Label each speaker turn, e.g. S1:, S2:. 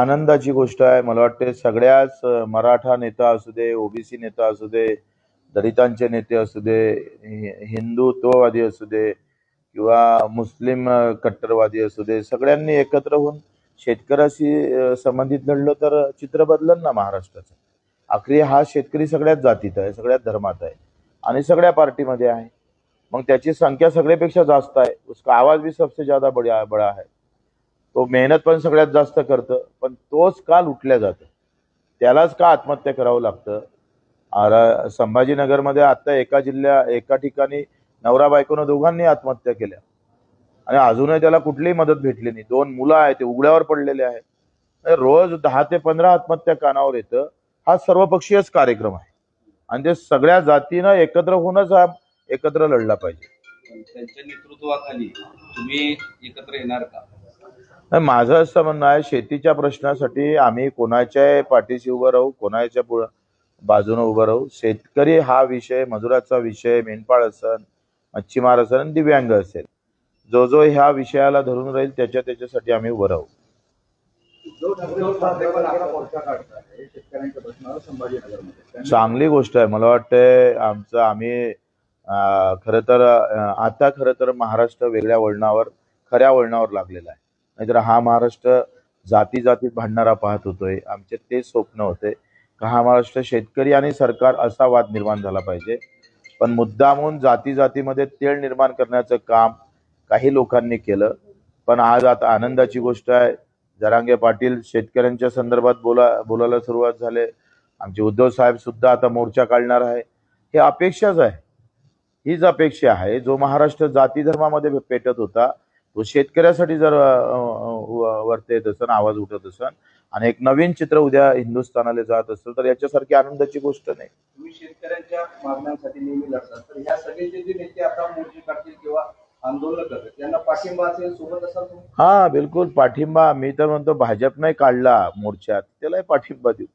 S1: आनंदाची गोष्ट आहे. मला वाटते सगळ्याच मराठा नेता असू दे ओबीसी नेता असू दे दलितांचे नेते असू दे हिंदुत्ववादी असू दे किंवा मुस्लिम कट्टरवादी असू दे सगळ्यांनी एकत्र होऊन शेतकऱ्याशी संबंधित लढलं तर चित्र बदलन ना महाराष्ट्राचं. आखरी हा शेतकरी सगळ्याच जातीत आहे सगळ्यात धर्मात आहे आणि सगळ्या पार्टीमध्ये आहे. मग त्याची संख्या सगळ्यापेक्षा जास्त आहे. उसका आवाज भी सबसे ज्यादा बडा बडा आहे. तो मेहनत पण सगळ्यात जास्त करतं पण तोच का लुटल्या जातं. त्यालाच का आत्महत्या करावं लागतं? आरा संभाजीनगरमध्ये आता एका जिल्ह्या एका ठिकाणी नवरा बायकोनं दोघांनी आत्महत्या केल्या. आणि अजूनही त्याला कुठलीही मदत भेटली नाही. दोन मुलं आहेत ते उघड्यावर पडलेले आहेत. रोज दहा ते पंधरा आत्महत्या कानावर येतं. हा सर्वपक्षीयच कार्यक्रम आहे. आणि ते सगळ्या जातीनं एकत्र होऊनच हा एकत्र लढला पाहिजे.
S2: त्यांच्या नेतृत्वाखाली तुम्ही एकत्र येणार का?
S1: माझं असं म्हणणं आहे शेतीच्या प्रश्नासाठी आम्ही कोणाच्याही पाठीशी उभं राहू कोणाच्या पुढं बाजूने उभं राहू. शेतकरी हा विषय मजुराचा विषय मेंढपाळ असन मच्छीमार असेल आणि दिव्यांग असेल. जो जो ह्या विषयाला धरून राहील त्याच्या त्याच्यासाठी आम्ही उभं राहू. चांगली गोष्ट आहे. मला वाटतंय आमचं आम्ही खर खरं तर आता खरं तर महाराष्ट्र वेगळ्या वळणावर खऱ्या वळणावर लागलेला आहे. नाहीतर हा महाराष्ट्र जाती जातीत भांडणारा पाहत होतोय. आमचे ते स्वप्न होते का हा महाराष्ट्र शेतकरी आणि सरकार असा वाद निर्माण झाला पाहिजे. पण मुद्दामून जाती जातीमध्ये तेळ निर्माण करण्याचं काम काही लोकांनी केलं. पण आज आता आनंदाची गोष्ट आहे. जरांगे पाटील शेतकऱ्यांच्या संदर्भात बोला बोलायला सुरुवात झाले. आमचे उद्धव साहेब सुद्धा आता मोर्चा काढणार आहे. हे अपेक्षाच आहे. हीच अपेक्षा आहे. जो महाराष्ट्र जाती धर्मामध्ये पेटत होता तो शेतकऱ्यासाठी जर वरती येत असन आवाज उठत असन आणि एक नवीन चित्र उद्या हिंदुस्थानाला जात असेल तर याच्यासारखी आनंदाची गोष्ट नाही.
S3: तुम्ही शेतकऱ्यांच्या मागण्यांसाठी नेहमी लढतात. तर ह्या सगळेचे जे नेते आता मोर्चे काढतील किंवा आंदोलन करतात त्यांना पाठिंबा असेल सोबत असाल तुम्ही?
S1: हा बिलकुल. पाठिंबा मी तर म्हणतो भाजपने काढला मोर्चात त्यालाही पाठिंबा देऊ.